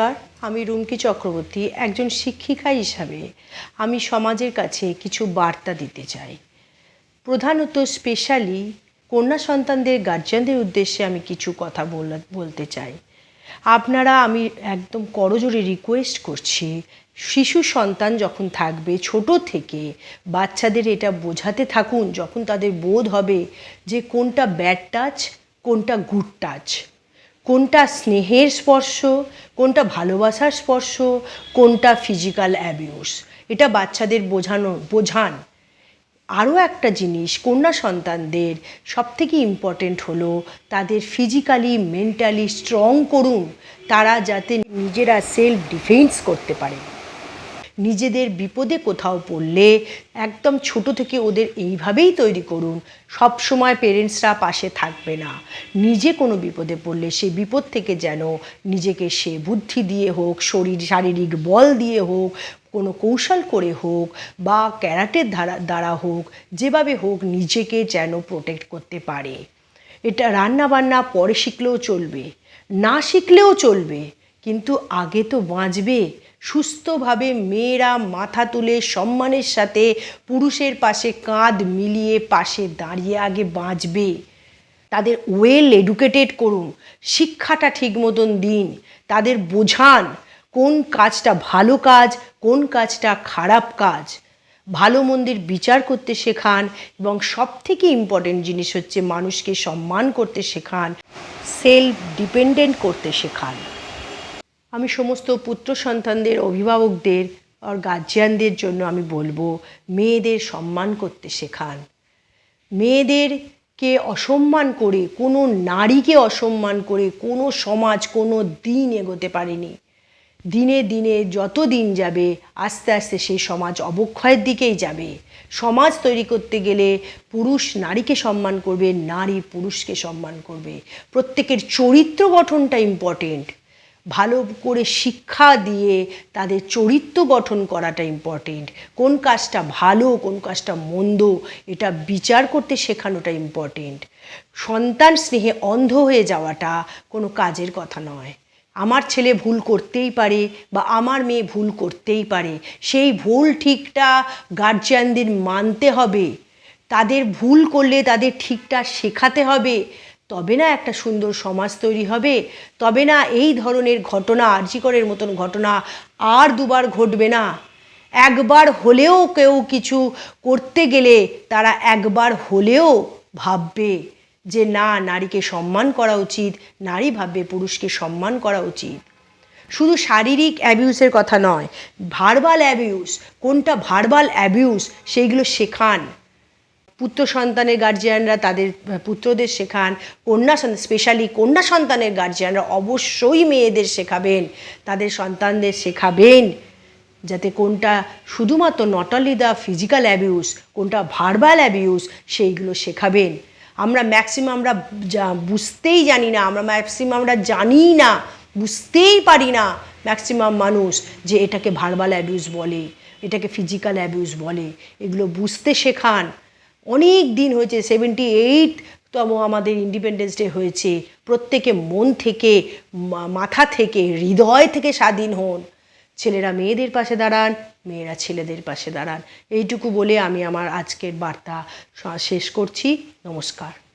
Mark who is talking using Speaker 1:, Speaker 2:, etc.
Speaker 1: নমস্কার, আমি রুমকি চক্রবর্তী, একজন শিক্ষিকা হিসাবে আমি সমাজের কাছে কিছু বার্তা দিতে চাই। প্রধানত স্পেশালি কন্যা সন্তানদের গার্জিয়ানদের উদ্দেশ্যে আমি কিছু কথা বলতে চাই। আপনারা আমি একদম করজোরে রিকোয়েস্ট করছি, শিশু সন্তান যখন থাকবে ছোট থেকে বাচ্চাদের এটা বোঝাতে থাকুন যখন তাদের বোধ হবে যে কোনটা ব্যাড টাচ কোনটা গুড টাচ কোনটা স্নেহের স্পর্শ, কোনটা ভালোবাসার স্পর্শ, কোনটা ফিজিক্যাল অ্যাবিউস এটা বাচ্চাদের বোঝানো, বোঝান। আরও একটা জিনিস, কন্যা সন্তানদের সব থেকে ইম্পর্টেন্ট হলো তাদের ফিজিক্যালি মেন্টালি স্ট্রং করুন। তারা যাতে নিজেরা সেলফ ডিফেন্স করতে পারে। নিজেদের বিপদে কোথাও পড়লে একদম ছোট থেকে ওদের এইভাবেই তৈরি করুন। সব সময় পেরেন্টসরা পাশে থাকবে না। নিজে কোনো বিপদে পড়লে সেই বিপদ থেকে যেন নিজেকে সে বুদ্ধি দিয়ে হোক, শরীর, শারীরিক বল দিয়ে হোক, কোনো কৌশল করে হোক বা ক্যারাটের দ্বারা দ্বারা হোক, যেভাবে হোক নিজেকে যেন প্রোটেক্ট করতে পারে। এটা রান্না বান্না পরে শিখলেও চলবে, না শিখলেও চলবে, কিন্তু আগে তো বাঁচবে। সুস্থভাবে মেয়েরা মাথা তুলে সম্মানের সাথে পুরুষের পাশে কাঁধ মিলিয়ে পাশে দাঁড়িয়ে আগে বাঁচবে। তাদের ওয়েল এডুকেটেড করুন, শিক্ষাটা ঠিক মতন দিন, তাদের বোঝান কোন কাজটা ভালো কাজ, কোন কাজটা খারাপ কাজ। ভালো মন্দির বিচার করতে শেখান এবং সব থেকে ইম্পর্টেন্ট জিনিস হচ্ছে মানুষকে সম্মান করতে শেখান সেলফ ডিপেন্ডেন্ট করতে শেখান। আমি সমস্ত পুত্র সন্তানদের, অভিভাবকদের আর গার্জিয়ানদের জন্য আমি বলব, মেয়েদের সম্মান করতে শেখান। মেয়েদেরকে অসম্মান করে, কোনো নারীকে অসম্মান করে, কোনো সমাজ, কোনো দিন এগোতে পারেনি। দিনে দিনে যত দিন যাবে, আস্তে আস্তে সেই সমাজ অবক্ষয়ের দিকেই যাবে। সমাজ তৈরি করতে গেলে পুরুষ নারীকে সম্মান করবে, নারী পুরুষকে সম্মান করবে। প্রত্যেকের চরিত্র গঠনটা ইম্পর্টেন্ট ভালো করে শিক্ষা দিয়ে তাদের চরিত্র গঠন করাটা ইম্পর্টেন্ট কোন কাজটা ভালো, কোন কাজটা মন্দ, এটা বিচার করতে শেখানোটা ইম্পর্টেন্ট সন্তান স্নেহে অন্ধ হয়ে যাওয়াটা কোনো কাজের কথা নয়। আমার ছেলে ভুল করতেই পারে বা আমার মেয়ে ভুল করতেই পারে। সেই ভুল ঠিকটা গার্জিয়ানদের মানতে হবে। তাদের ভুল করলে তাদের ঠিকটা শেখাতে হবে। তবে না একটা সুন্দর সমাজ তৈরি হবে, তবে না এই ধরনের ঘটনা আর্যিকরের মতন ঘটনা আর দুবার ঘটবে না। একবার হলেও কেউ কিছু করতে গেলে তারা একবার হলেও ভাববে যে না, নারীকে সম্মান করা উচিত, নারী ভাববে পুরুষকে সম্মান করা উচিত। শুধু শারীরিক অ্যাবিউসের কথা নয় ভার্বাল অ্যাবিউস কোনটা ভার্বাল অ্যাবিউস সেইগুলো শেখান। পুত্র সন্তানের গার্জিয়ানরা তাদের পুত্রদের শেখান। কন্যা স্পেশালি কন্যা সন্তানের গার্জিয়ানরা অবশ্যই মেয়েদের শেখাবেন, তাদের সন্তানদের শেখাবেন, যাতে কোনটা শুধুমাত্র not only the physical abuse কোনটা ভার্বাল অ্যাবিউস সেইগুলো শেখাবেন। আমরা ম্যাক্সিমাম আমরা বুঝতেই জানি না, আমরা ম্যাক্সিমাম আমরা জানি না, বুঝতেই পারি না ম্যাক্সিমাম মানুষ যে এটাকে ভার্বাল অ্যাবিউস বলে, এটাকে ফিজিক্যাল অ্যাবিউস বলে। এগুলো বুঝতে শেখান। অনেক দিন হয়েছে সেভেন্টি এইটতম আমাদের ইন্ডিপেন্ডেন্স ডে হয়েছে। প্রত্যেকে মন থেকে মাথা থেকে, হৃদয় থেকে স্বাধীন হন। ছেলেরা মেয়েদের পাশে দাঁড়ান, মেয়েরা ছেলেদের পাশে দাঁড়ান। এইটুকু বলে আমি আমার আজকের বার্তা শেষ করছি। নমস্কার।